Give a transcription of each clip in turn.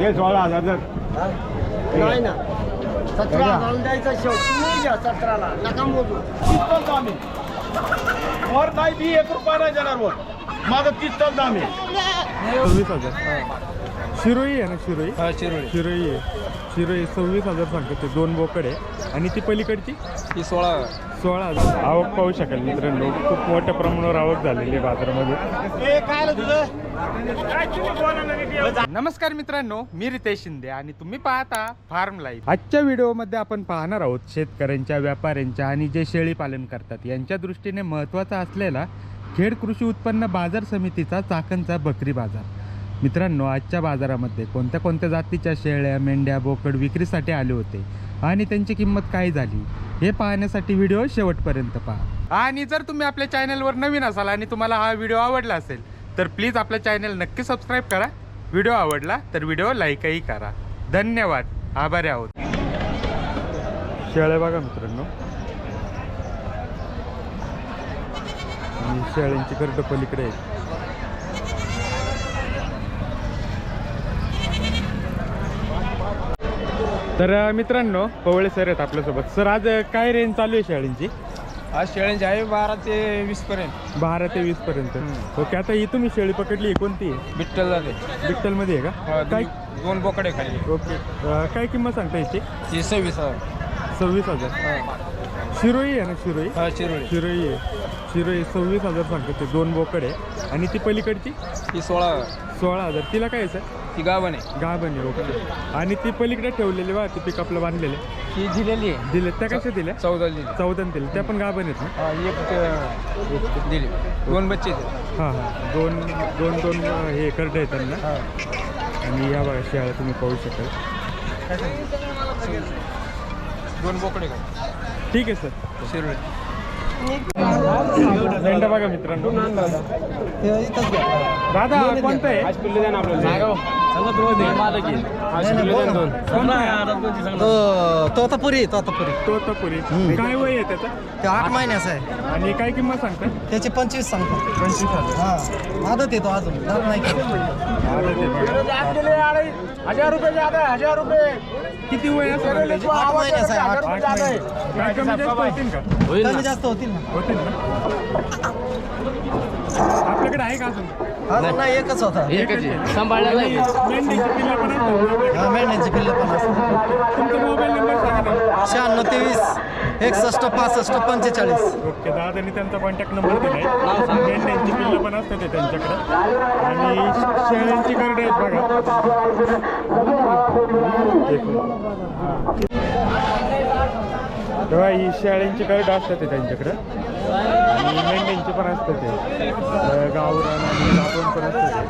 ते सोळा हजार जर नाही ना. सतरा हजार द्यायचा शेवट. द्या सतराला. नका मोजू. तीस आहे वर नाही बी एक रुपया नाही देणार वर. माझं तीस हजार शिरोई आहे ना शिरोई? हा चिरोळी शिरोई आहे. शिरोई सव्वीस हजार सांगतो ते दोन बोकड आहे. आणि ती पलीकडची? ही सोळा. सोळा हजार. आवक पाहू शकाल मित्रांनो खूप मोठ्या प्रमाणावर आवक झालेली आहे बाजारामध्ये. ए काय आलं तुझं? नमस्कार मित्रांनो मी रितेश शिंदे आणि तुम्ही पाहता फार्म लाईफ आजच्या व्हिडिओमध्ये आपण पाहणार आहोत शेतकऱ्यांच्या व्यापाऱ्यांच्या आणि जे शेळी पालन करतात. यांच्या दृष्टीने महत्त्वाचा असलेला खेड कृषी उत्पन्न बाजार समितीचा चाकणचा बकरी बाजार. मित्रांनो आजच्या बाजारामध्ये कोणत्या कोणत्या जातीच्या शेळ्या मेंढ्या बोकड विक्रीसाठी आले होते आणि त्यांची किंमत काय झाली हे पाहण्यासाठी व्हिडिओ शेवटपर्यंत पहा. आणि जर तुम्ही आपल्या चॅनलवर नवीन असाल आणि तुम्हाला हा व्हिडिओ आवडला असेल तर प्लीज आपल्या चॅनल नक्की सबस्क्राईब करा. व्हिडिओ आवडला तर व्हिडिओ लाईकही करा. धन्यवाद. आभारी आहोत. शेळ्या बघा मित्रांनो. आणि शेळ्यांची करड पलीकडे तर मित्रांनो पवळे सर आहेत आपल्यासोबत. सर आज काय रेंज चालू आहे शेळ्यांची आज शेळ्यांची आहे बारा ते वीस पर्यंत. बारा ते वीस पर्यंत. ओके आता ही तुम्ही शेळी पकडली आहे. कोणती आहे? बिट्टल झाले बिट्टलमध्ये आहे का? काय? दोन बोकडे खाली ओके. काय किंमत सांगता याची? ही सव्वीस हजार. सव्वीस हजार. हा. शिरोई आहे ना शिरोई? हा चिरोळी शिरोई आहे. शिरोई सव्वीस हजार सांगतो ते. दोन बोकड आहे आणि ती पलीकडची? ही सोळा सोळा हजार. तिला काय आहे सर ही गाभण आहे. गाभण आहे ओके. आणि ती पलीकडे ठेवलेली बा ती पिकअपला बांधलेले. ही दिलेली आहे. दिले त्या कशा दिल्या? चौदा दिली चौदा दिले त्या पण गाभण आहेत ना? हा एक ते दिली. दोन बच्चे आहेत. हां हां. दोन दोन दोन अं, हे करडे आहेत त्यांना. हा. आणि या बघा शेळ्या तुम्ही पाहू शकाल. दोन बोकडे खाली ठीक आहे सर. शिरोळी बघा मित्रांनो. दादा कोणतं आहे? तोतापुरी तोतापुरी. तोतापुरी. काय वय आहे त्याचं? ते आठ महिन्याचा आहे. आणि काय किंमत सांगता? त्याचे पंचवीस सांगतो. पंचवीस हजार. हा. आदत येतो अजून. नाही. हजार रुपये ज्यादा है, हजार रुपये. किती वय? आठ महिन्याचा आहे आठ आठ महिने. काय कमी जास्त होतील का? कमी जास्त होतील ना. होतील ना. आपल्याकडे आहे का अजून? नाही एकच होता. एकच आहे. आणि मेंढीची पिल्लं पण असतात ना? हा मेंढ्यांची पिल्लं पण असतात तुमचा मोबाईल नंबर सांगा ना. शहाण्णव तेवीस. एकसष्ट पासष्ट पंचेचाळीस. ओके दादानी त्यांचा कॉन्टॅक्ट नंबर दिलाय. मेंढ्यांची पिल्लं पण असतात ते त्यांच्याकडे. आणि शेळ्यांची करडे आहेत बघा. तेव्हा ही शेळ्यांची करडं असतात ते त्यांच्याकडे. आणि मेंढ्यांची पण असतात ते. गावरान आणि गावरान पण असतात ते.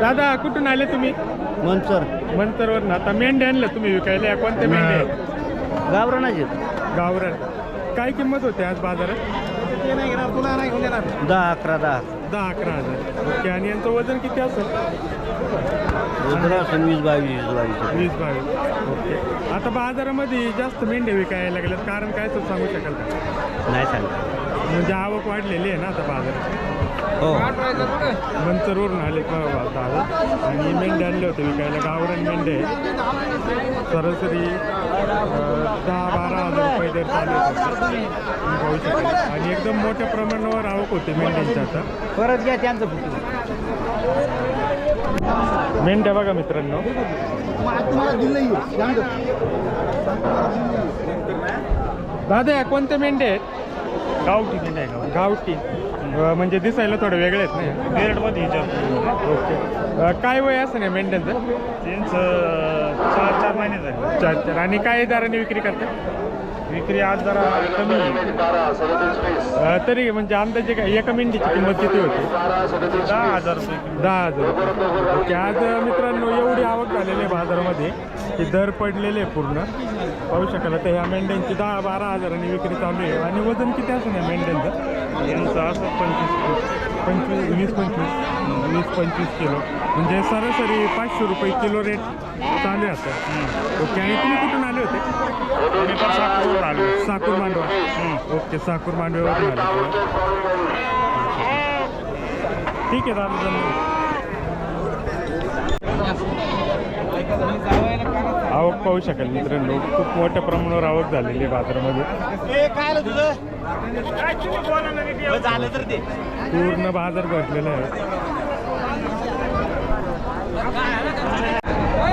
दादा कुठून आले तुम्ही? मंचर मंतरवर ना आता मेंढ्या आणल्या तुम्ही विकायला. या कोणत्या मेंढ्या? आहेत. गावरानाचे गावरान. काय किंमत होते आज बाजारात? दहा अकरा दहा. दहा अकरा हजार. ओके आणि यांचं वजन किती असेल? वीस बावीस बावीस. वीस बावीस. ओके. आता बाजारामध्ये जास्त मेंढ्या विकायला लागल्यात. कारण काय तर सांगू शकाल का? नाही सांगत म्हणजे आवक वाढलेली आहे ना आता बाजारात. हो. मंतरवरून आले का दादा आणि मेंढ्या आणले होते विकायला. गावरान मेंढ्या आहे सरासरी दहा बारा हजार रुपये दर चालू पाहू शकाल आणि एकदम मोठ्या प्रमाणावर आवक होते मेंढ्यांची आता. परत घ्या त्यांचं मेंढ्या बघा मित्रांनो. दादा या कोणत्या मेंढ्या आहेत? गावठी. मेंढ्या आहे गावठी. अं, म्हणजे दिसायला थोडं वेगळे आहेत ना? मेरठमध्ये ओके. अं, काय वय असं नाही मेंढ्यांचं? त्यांचं चार चार महिने झाले. चार चार. आणि काय दराने विक्री करते विक्री आज जरा कमी आहे. तरी म्हणजे अंदाजे काय एका मेंढीची किंमत किती होती? दहा हजार रुपये दहा हजार रुपये. ओके आज मित्रांनो एवढी आवक झालेली आहे बाजारामध्ये की दर पडलेले आहे पूर्ण. पाहू शकाल तर ह्या मेंढ्यांची दहा बारा हजारांनी विक्री चालू आहे. आणि वजन किती असेल या मेंढ्यांचं? यांचं असं पंचवीस पंचवीस वीस पंचवीस वीस पंचवीस किलो. म्हणजे सरासरी पाचशे रुपये किलो रेट चालू आहे आता. ओके आणि तुम्ही कुठून आले होते? साखरेवर आलो. साकूर मांडवा. ओके साकूर मांडव्यावरून आले. ठीक आहे दादा धन्यवाद. आवक पाहू शकाल मित्रांनो खूप मोठ्या प्रमाणावर आवक झालेली आहे बाजारामध्ये. झालं तर ते पूर्ण बाजार भरलेला आहे.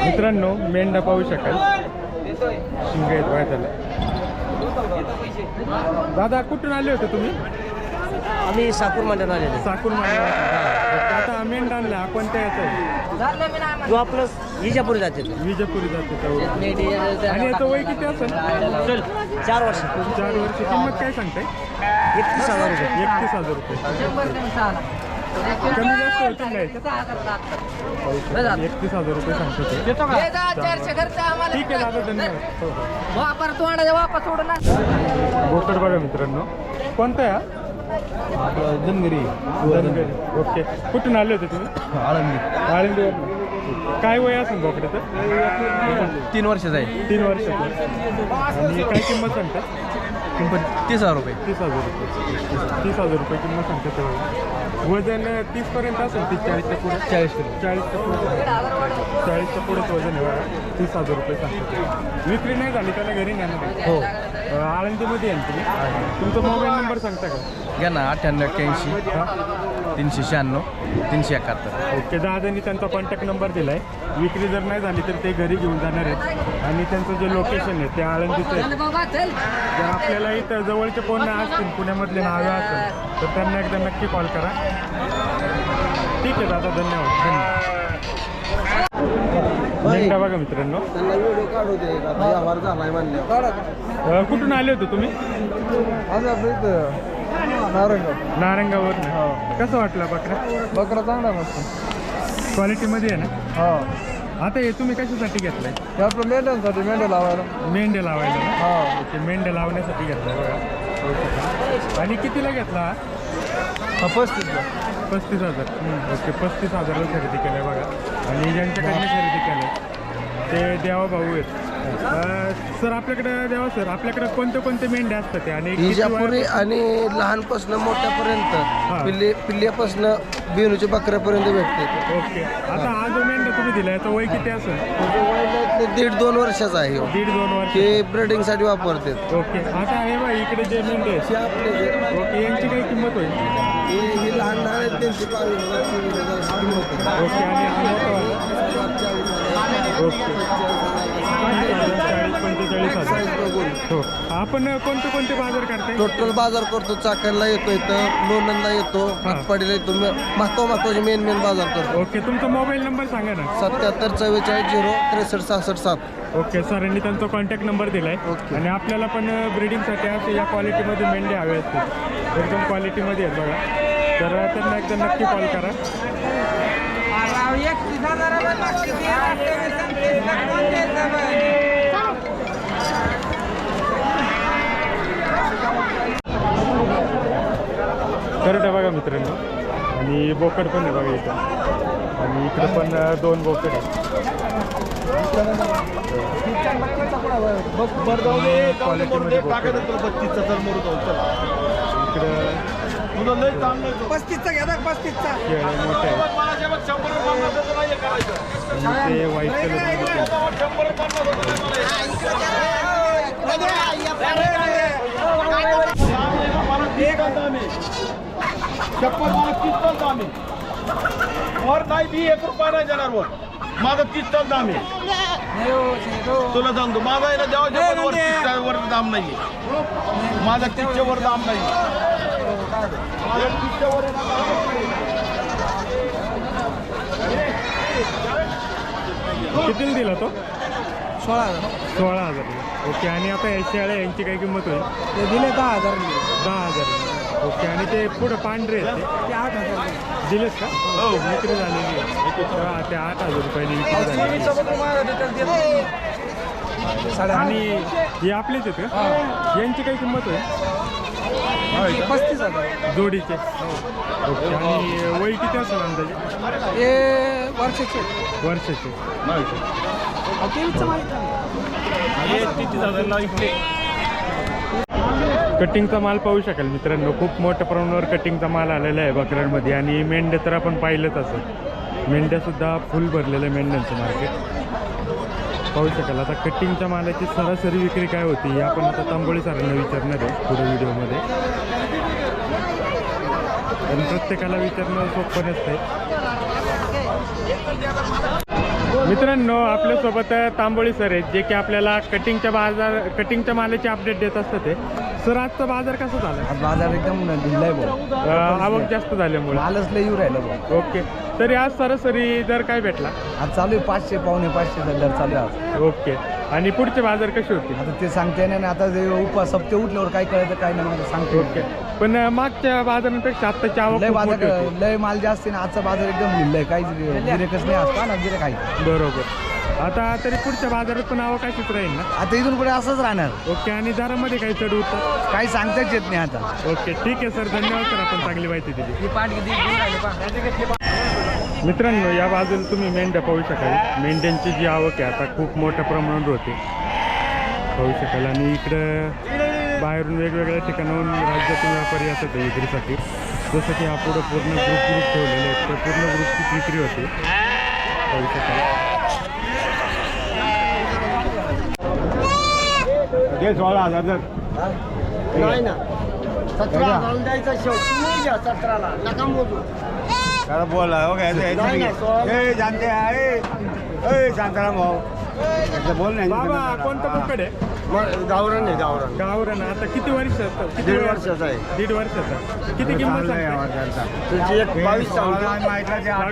मित्रांनो मेंढा पाहू शकाल. शिंग आहेत बघा त्याला दादा कुठून आले होते तुम्ही? आम्ही साकूर मंडळ आलेले साकूर आता मेंढा आणला. हा कोणत्या याचा? आहे किंवा प्लस विजापुरी जाते विजयपुरी जाते तेवढं. आणि याचं वय किती असेल? चल चार वर्ष. चार वर्ष. किंमत काय सांगताय? एकतीस हजार रुपये. एकतीस हजार रुपये. कमी जास्त होतील नाही एकतीस हजार रुपये सांगतो ते. ठीक आहे दादा धन्यवाद. हो, हो. वापर तोंडाचा वापर सोडला बोकड बघा मित्रांनो. कोणता आहे हा? जनगरी धनगरी ओके. कुठून आले होते तुम्ही? आळंदी. आळंदीवर काय वय असेल बोकड्याचं तीन वर्षाचा आहे. तीन वर्षाचं. आणि काय किंमत सांगता? किंमत तीस हजार रुपये. तीस हजार रुपये. तीस हजार रुपये किंमत सांगता तेव्हा. वजन तीसपर्यंत असेल तीस चाळीसच्या पुढे? चाळीस चाळीसच्या पुढे. चाळीसच्या पुढेच वजन आहे तीस हजार रुपये सांगता विक्री नाही झाली त्याला घरी आहे. हो. आळंदीमध्ये आहे ना तुम्ही? तुमचा मोबाईल नंबर सांगता का? घ्या ना अठ्ठ्याण्णव एक्क्याऐंशी. हा. तीनशे शहाण्णव तीनशे एकाहत्तर. ओके दादांनी त्यांचा कॉन्टॅक्ट नंबर दिला आहे विक्री जर नाही झाली तर ते घरी घेऊन जाणार आहेत. आणि त्यांचं जे लोकेशन आहे ते आळंदीचं आहे. जर आपल्याला इथं जवळचे कोण असतील पुण्यामधले नावे असेल तर त्यांना एकदा नक्की कॉल करा. ठीक आहे दादा धन्यवाद. धन्यवाद. बघा मित्रांनो. त्यांना व्हिडिओ काढू दे व्यवहार झालाय म्हणल्यावर अं, कुठून आले होते तुम्ही? नारंगावर. कसं वाटलं बकरा? बकरा चांगला मस्त. क्वालिटीमध्ये आहे ना? हा. आता हे तुम्ही कशासाठी घेतलंय? ते आपलं मेंढ्यांसाठी मेंढ्या लावायला. मेंढे लावायला ना? हा. ओके मेंढे लावण्यासाठी घेतलाय बघा. आणि कितीला घेतला? हा? हा पस्तीस पस्तीस हजार. ओके पस्तीस हजाराला खरेदी केलं बघा. आणि ज्यांच्याकडनं खरेदी केलं ते देवा भाऊ आहेत. सर आपल्याकडे देवा सर आपल्याकडे कोणते कोणते मेंढे असतात ते? आणि किती वयापासून- आणि लहानपासून मोठ्यापर्यंत पिल्ले पिल्ल्यापासून बिनूच्या बकऱ्यापर्यंत भेटते ओके. आता हा जो मेंढा तुम्ही दिला याचं वय किती असेल? वय ते दीड दोन वर्षाचा आहे ह्यो. दीड दोन वर्ष ते ब्रिडिंगसाठी वापरतात. ओके. आता हे बघा इकडे जे मेंढे आहेत. हे आपले जे- ओके यांची काही किंमत होईल? हे हे लहान लहान आहेत त्यांची बावीस हजार, चोवीस हजार किंमत आहे. ओके आणि हा? ओके. हो. आपण कोणते कोणते बाजार करताय टोटल बाजार करतो चाकणला येतो इथं लोणंदला येतो. हातपाडीला येतो महत्त्व महत्त्वाचे मेन मेन बाजार करतो. ओके तुमचा मोबाईल नंबर सांगा ना. सत्याहत्तर चव्वेचाळीस झिरो त्रेसष्ट सहासष्ट सात. ओके सरांनी त्यांचा कॉन्टॅक्ट नंबर दिला आहे ओके. आणि आपल्याला पण ब्रिडिंगसाठी असे या क्वालिटीमध्ये मेंढे हवे असतील एकदम क्वालिटीमध्ये आहेत बघा. तर त्यांना एकदा नक्की कॉल करा. करडा बघा मित्रांनो. आणि बोकड पण आहे बघा इथं. आणि इकडं पण दोन बोकड आहेत. क्वालिटीमध्ये बोकड आहे. इकडं पस्तीसचा घ्या पस्तीसचा. मोठे हे ते व्हाईट कलर चप्पल मला तीस चालतं आम्ही. वर नाही मी एक रुपया नाही देणार वर. माझं तीस चालतं आम्ही. तुला सांगतो माझा आहे ना जेव्हा जेव्हा वर वर दाम नाही माझा तीसच्या वर दाम नाही आहे. कितीला दिला तो? सोळा हजार. सोळा हजार ओके आणि आता या शेळ्या यांची काय किंमत होईल? ते दिले दहा हजार. दहा हजार. ओके आणि ते पुढं पांढरे आहेत ते. ते आठ हजार दिलेस का? हो. विक्री झालेली आहे. हा, ते आठ हजार रुपयाने विक्री झालेली आहे. आणि हे आपलेच आहेत का? यांची काय किंमत होईल? पस्तीस हजार. जोडीचे. ओके आणि वय किती असेल अंदाजे? हे वर्षाचे. वर्षाचे. तेवीसचं माहिती हे किती हजारला इकडे कटिंगचा माल पाहू शकाल मित्रांनो. खूप मोठ्या प्रमाणावर कटिंगचा माल आलेला आहे बकऱ्यांमध्ये. आणि मेंढ्या तर आपण पाहिलंच असं मेंढ्यासुद्धा फुल भरलेलं आहे मेंढ्यांचं मार्केट पाहू शकाल. आता कटिंगच्या मालाची सरासरी विक्री काय होती हे आपण आता तांबोळी सरांना विचारणार आहे पुढे व्हिडिओमध्ये. पण प्रत्येकाला विचारणं सोपं नसते मित्रांनो आपल्यासोबत तांबोळी सर आहेत जे की आपल्याला कटिंगच्या बाजार कटिंगच्या मालाची अपडेट देत असतात ते. सर आजचा बाजार कसा झाला? आज बाजार एकदम अं, आवक जास्त झाल्यामुळे मालच लय येऊ राहिलं भाऊ. ओके. तरी आज सरासरी दर काय भेटला? आज चालू आहे पाचशे पावणे पाचशे दर चालू आहे आज. ओके. आणि पुढचे बाजार कसे होते आता ते सांगते नाही आता ते उपवास सप्ते उठल्यावर काय कळतं काय नाही मला सांगते. ओके. पण अं, मागच्या बाजारांपेक्षा आत्ताची आवक लय खूप बाजार होती. लय माल जास्त आहे ना आजचा बाजार एकदम आहे काहीच गिरेकच नाही असता ना गिरेक आहे. बरोबर. आता तरी पुढच्या बाजारात पण आवक अशीच राहील ना? आता इथून पुढे असंच राहणार. ओके आणि दरामध्ये काही चढ उतर? काही सांगताच येत नाही आता. ओके ठीक आहे सर. धन्यवाद सर आपण चांगली माहिती दिली. ही पाठ किती घेऊन राहिले पहा. मित्रांनो या बाजूला तुम्ही मेंढ्या पाहू शकाल. मेंढ्यांची जी आवक आहे आता खूप मोठ्या प्रमाणावर होते. पाहू शकाल. आणि इकडं बाहेरून वेगवेगळ्या ठिकाणाहून राज्यातून व्यापारी येतात आहे विक्रीसाठी. जसं की हा पुढं पूर्ण ग्रुप ग्रुप ठेवलेले आहेत. तर पूर्ण ग्रुपचीच विक्री होते. पाहू शकाल. घे सोळा हजार जर. नाही ना. सतरा हजार द्यायचा शेवट. घ्या सतराला. नका काय बोला हो काय ते- नाही ना, सोळा. ए जानते आहे ए. शांताराम भाऊ. बोल नाही बाबा कोणतं पकड आहे गावरण आहे गावरण गावरान. आता किती वर्ष किती दीड वर्ष वर्षाचा आहे. दीड वर्षाचा. किती किंमत सांगताय? एक बावीस सांगतो. बावीस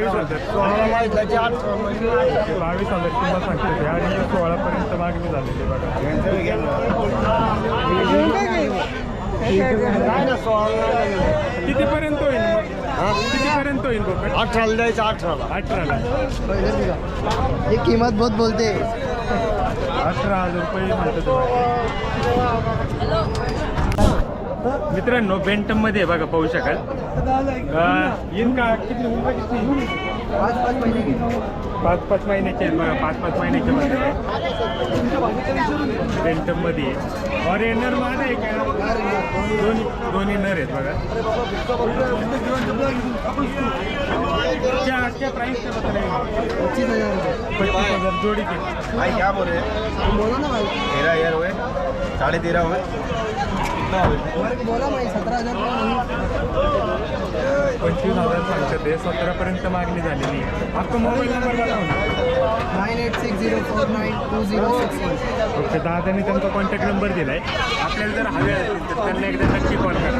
हजार. सोळा माहिती अठरा म्हणजे बावीस हजार किंमत सांगते. आणि सोळापर्यंत मागणी झालेली आहे बघा. कितीपर्यंत? कितीपर्यंत होईल बोकड अठराला द्यायचं अठराला. अठराला. ही किंमत बहुत बोलते. अठरा हजार रुपये म्हणतात. मित्रांनो बेंटममध्ये आहे बघा पाहू शकाल. अं, येईन का? किती किती? पाच पाच महिन्याचे आहेत बघा पाच पाच महिन्याचे मध्ये बेंटममध्ये. आहे और नर मान आहे का दोन्ही दोन्ही नर आहेत बघा. क्या क्या प्राइस क्या बता हो? पच्चीस हजार जोड़ी के. भाई क्या बोल रहे हो? बोला ना भाई तेरह हजार हुए साढ़े तेरह हुए. बोला सतरा हजार पंचवीस हजार सांगतात ते सतरापर्यंत मागणी झालेली आहे. आपका मोबाईल नंबर ना. Nine eight six zero four nine two zero six one. Okay दादाने त्यांचा कॉन्टॅक्ट नंबर दिला आहे आपल्याला जर हवे असतील तर त्यांना एकदा नक्की कॉल करा.